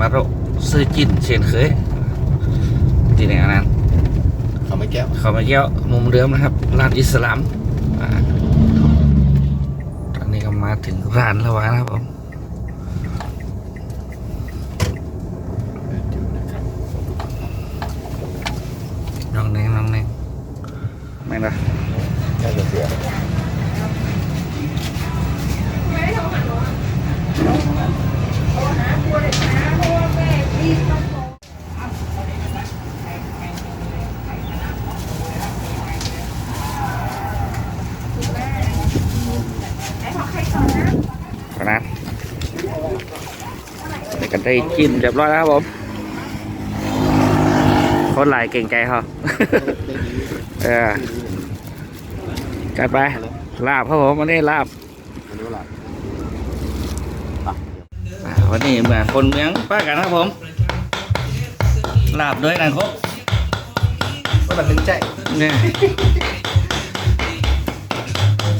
มาโรซื้อจินเช่นเคยที่ไหนอันนั้นเขาไม่แก้วเขามาเกี้ยวมุมเดิมนะครับ ร้านอิสลามอ่าตอนนี้ก็มาถึงร้านแล้วนะครับผมน้องเน่งน้องเน่งไม่นะน่าจะเสียขอ นะเด็กกันได้จิ้มเรียบร้อยแล้วครับผมคนหลายเก่งใจเขาเออจัดไป ลาบครับผมวันนี้ลาบไม่รู้หรอกอ่าวันนี้เหมือนคนเมืองป้ากันครับผม ลาบด้วยนะครับก็ตัดสินใจเนี่ย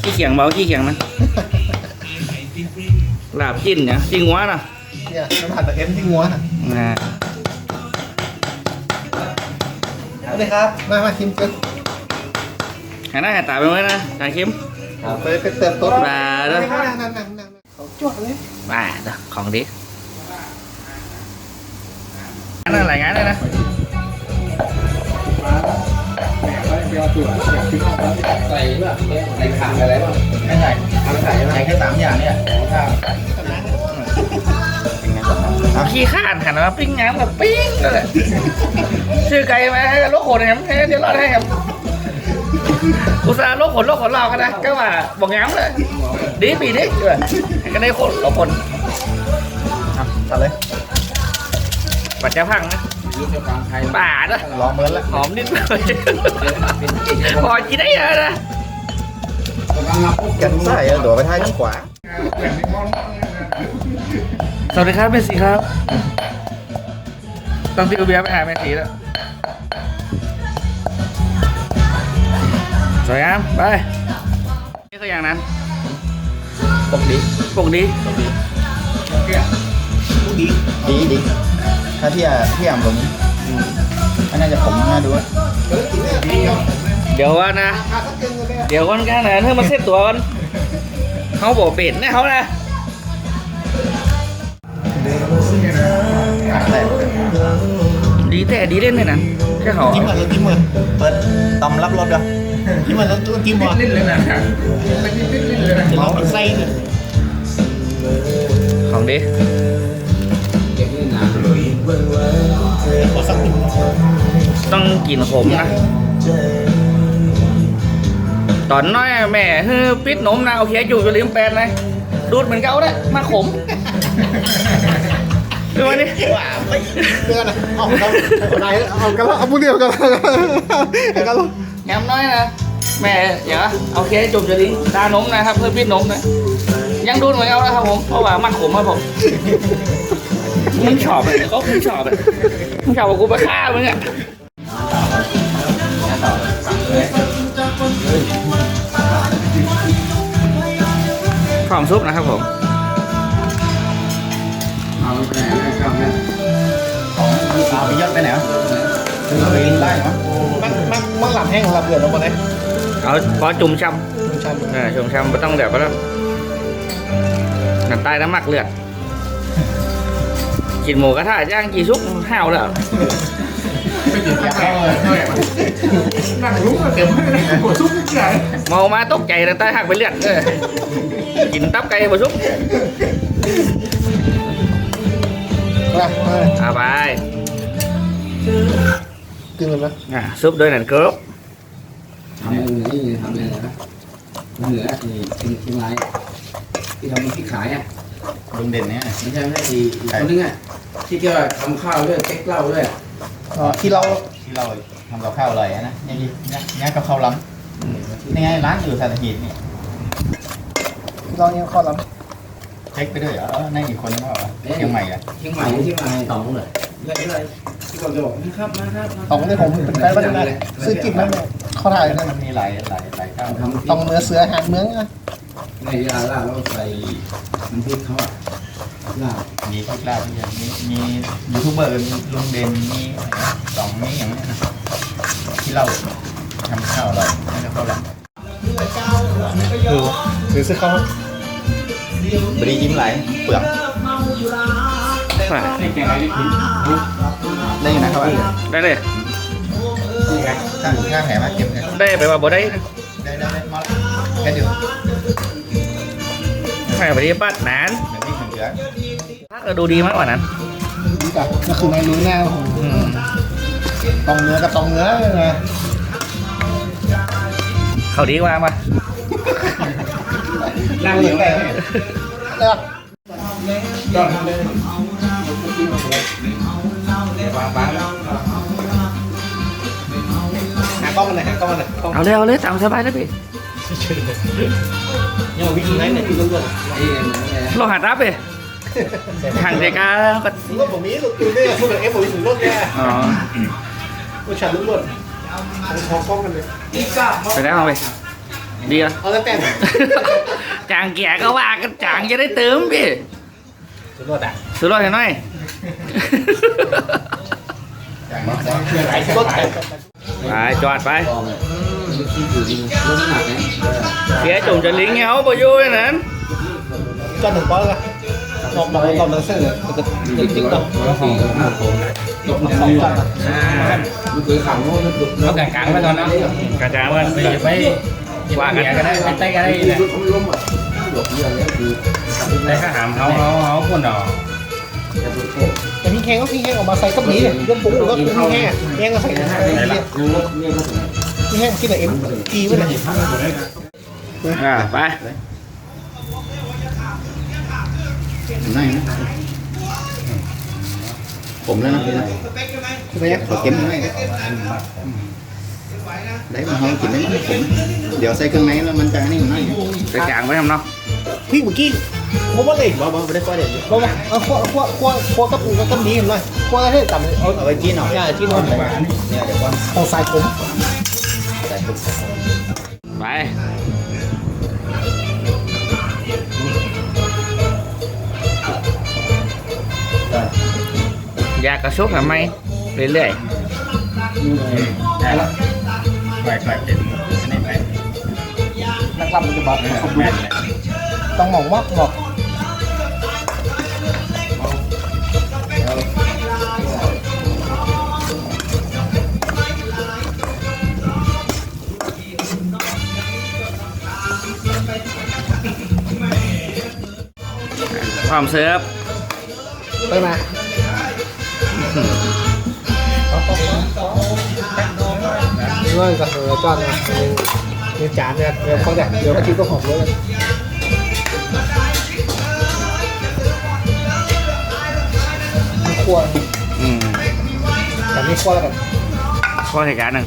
ขี้เขียงเบาขี้เขียงนะลาบจิ้นเนี่ยจิ้งหัวนะเนี่ยน้ำผัดตะเอ็มที่งัวน่ะอ่าสวัสดีครับ มามาชิมกันหาหน้าหาตาไปไว้นะจ่ายเข็มไปไปเติมโต๊ะมาเด้อนั่งนั่งนั่งนั่งเขาจ้วกเลยมาเด้อของดีอั ใส่ขาอะไรบ้างไม่ใส่ทำใส่ใส่แค่สามอย่างเนี่ยข้าวเอาขี้ข้านหันมาปิ้งน้ำกับปิ้งนั่นแหละชื่อไก่มาให้โลกขนแฮมให้เดี๋ยวรอดให้แฮมอุตส่าห์โลกขนโลกขนเรากันนะก็ว่าบอกย้ำเลยดีปีนี้ด้วยก็ได้ขนโลกขนตัดเลยปัจจัยพังนะยุทธการไทยป่านะรอเมินแล้วหอมนิดหน่อยพอกินได้เยอะนะ กันใส่โดดไปท้ายข้างขวา สวัสดีครับเมสซี่ครับ ต้องติวเบียร์ไปหาเมสซี่แล้ว สวยงามไป นี่คืออย่างนั้น ปกดีปกดีดีดีดีถ้าที่อะที่อ่ำตรงนี้อันน่าจะผมน่าดูอะเดี๋ยวว่านะเดี๋ยวก่อนกันนะเธอมาเซ็ตตัวกันเขาบอกเป็ดนะเขานะแต่ดีแต่ดีเล่นเลยนะแค่เขาจิ้มมือจิ้มมือเปิดตำรับรถเด้อจิ้มมือแล้วตู้จิ้มมือเล่นเลยนะเมาไส้เนี่ยของดีเก่งนี่นะขอสักหนึ่งต้องกินขมนะ ตอนน้อยแม่เฮ้อปิดนมนะโอเคอยู่จะลืมแปลนเลยดูดเหมือนเก่าเลยมาขมดูมาดิว่าไปเดือนนะเอาเอาไหนเอากันแล้วเอาพูดเดียวกันแล้วกันแล้วแงมน้อยนะแม่เดี๋ยวโอเคจบจะลิ้นตานมนะครับเพื่อปิดนมนะยังดูดเหมือนเก่านะครับผมเพราะว่ามันขมครับผมมึงชอบเลยเขามึงชอบเลยมึงชอบว่ากูไปฆ่ามึงอะ อมซุปนะครับผมเอาไปไหนนะครับเนี่ยเอาไปยัดไปไหนวะเอาไปกินได้เหรอมันมันมันหลับแห้งหลับเดือดลงมาเลยเอาพอจุ่มช้คุณชายำเออจุ่มช้ำไม่ต้องแบบว่าน้ำตายน้ำหมักเลือดกินหมูกระทะย่างกี่ชุกห้าวแล้ว นั่งรู้ว่าเต็มหัวซุปใหญ่เมามาตกใจน้ำตายหักไปเลือดเออกินตับไก่บ่ชุบมาเออเอาไปกินเลยไหมอะซุปด้วยนั่นครับทำอะไรนี่ทำอะไรนะเหนือที่ที่ที่ไรที่ทำที่ขายอะลุงเด่นเนี่ยไม่ใช่ไม่ใช่ที่คนนึงอะที่เกี่ยวกับทำข้าวด้วยเก๊กเหล้าด้วย อ๋อที่เราที่เราทำกับข้าวอร่อยนะนี่นี่นี่กับข้าวล้ำนี่ไงร้านอยู่สัตหีบนี่เราเนี่ยข้อล้เช็คไปด้วยเหรอนั่นอีกคนนึงว่าเชียงใหม่อะเชียงใหม่เชียงใหม่สองเลยเลยเลยที่เราจะบอกนะครับมาครับำสองนี่ผมเป็นแฟนบ้านนะซื้อกิบนั่นเนี่ยเข้าถ่ายนั่นมันมีหลายหลายหลายข้าวทำต้องเนื้อเสือหางเมืองอะในยาล่าเราใส่น้ำพริกเขาอะ ลาบมีคลิปลาบที่างมีมียูทูบเบอร์ลุงเด่นมีสองมีอย่างนี้นะที่เราทำข้าวอร่อยแล้วก็เราคือหรือซื้อเขาวบรียิ้มไหลเปลือกได้ยังนะครับได้เลยข้างข้างแผลมาเก็บเลยได้ไปว่าบ่ได้ได้ได้ได้มาแค่เดียวไม่ไปที่ปัดนานแบบนี้ ถึงเยอะถ้าก็ดูดีมากกว่านั้นนี่กับก็คือในรู้แน่ของอืมตองเนื้อกับตองเนื้อเลยนะเขาดีกว่ามานั่งเหลือแต่เลือกหากล้องมันหน่อยหากล้องมันหน่อยกล้องเอาเลยเอาเลยตามสบายนะพี่เนี่ยวิ่งไหนเนี่ยที่ล้วนไอ้อย่างนั้นเลยลองหัดรับไปห่างเด็ก อะก็ๆผมก็ผมมีลูกอยู่เนี่ยพูดถึงเอฟผมมีถึงรถเนี่ยอ๋อผู้ชายล้วนๆผมพอกล้องกันเลยไปแล้วเอาไปดีอะเอาแล้วแต่จางแก่ก็ว่ากันจางจะได้เติมพี่สุดรถอะซื้อรถให้หน่อยไหลรถแต่ไปจอดไปกองเลยมันคิดอยู่ดีรถหนักไงเสียจงจะลิงเงาปอยู่อย่างนั้นจอดห นึ่งป้อนละลองลองลองเสื้อจะจะจิ๊กๆเนาะแล้วของหนักมตกหนักสองเรื่อจอดอะมันเคยขังโน้ตแล้วกลางๆไปก่อนนะกระจายมันอย่าไปว่ากันก็ได้ไปใต้ก็ได้ไอ้นะรถเขาล้มอะหลบเรื่องนี้คือได้ข้าหามเขาเขาเขาคนดอกแต่พี่แข้งก็พี่แข้งออกมาใส่กับนี้เนี่ยเรื่องปุ๊บก็พี่แข้งแข้งก็ใส่นไหนเนี่ล่ะยยังรถเนี่ยก็ถึงพี่แข้งคิดแต่เอ็มกีไว้เลยอ่าไป นั่งนะผมแล้วนะพี่นะใช่ไหมขอเก็บหน่อยได้มาห้องกินได้ไหมผมเดี๋ยวใส่เครื่องในแล้วมันจะนี่มันไม่กระจางไปทำเนาะพี่เมื่อกี้ผมว่าเลยบ้าบ้าไม่ได้ฟ้าเดี๋ยวบอกว่เอาขั้วขั้วขั้วขั้วกับปูกับต้นนี้เห็นไหมขั้วให้ต่ำเอาเอาไปกินหน่อยอย่าที่นอนเนี่ยเดี๋ยวก่อนเอาสายผมใส่ปุ๊บไป อยากกระชุบทำไมเรื่อยได้ละไปไปเป็นอันนี้ไปนักลำมันจะบอกแม่นเลยต้องมองว่าบอกความเสิร์ฟไปมา เงื่อนกับเออจอนนะเดี๋ยวจานเนี่ยเดี๋ยวเขาจะเดี๋ยวเขาคิดก็หอมเลยมีขั้วอืมแต่มีขั้วแล้วกันข้อเหนึ่ง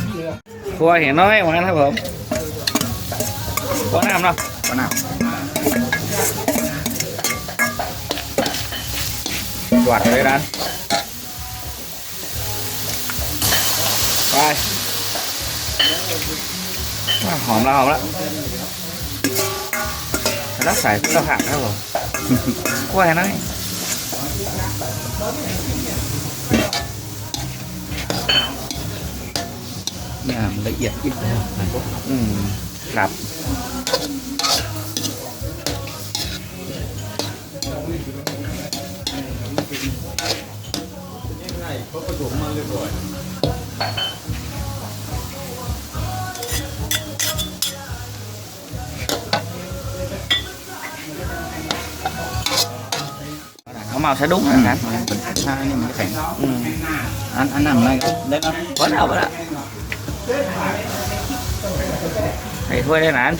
ครัวเห็นน้อยเหมือนกันครับผมครัวน้ำเนาะก็น่าหวานเลยนั้นไปอะหอมแล้วหอมแล้วแล้วใส่ข้าวผัดครับผมคั่วให้น้อย เนี่ยมันละเอียดยิ่งแล้วอืมครับเขาเมาสะดุ้งนะครับถ้านี่มันแข็งอืมอันอันนั้นอะไรได้ไหมก็เอาไปละ ใส่ถ้วยได้นาน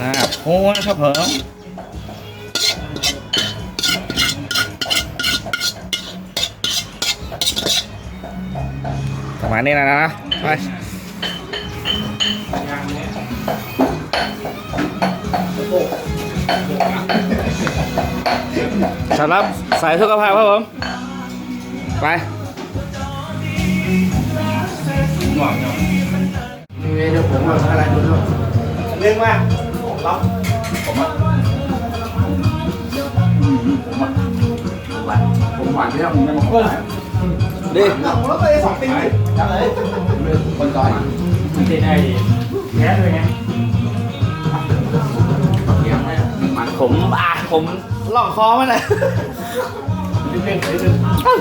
ลาบโอ้นะครับผมประมาณ นี้นะนะไปสำหรับสายสุขภาพครับผม ไปเดี๋ยวผมเอาอะไรดูด้วยเรื่องว่าผมหวานที่เราไม่มาขอ ดีคนก่อนมันจะได้แพ้เลยไงเดี๋ยวให้มันผมอะผมลองคอมาเลยเล่นๆเล่น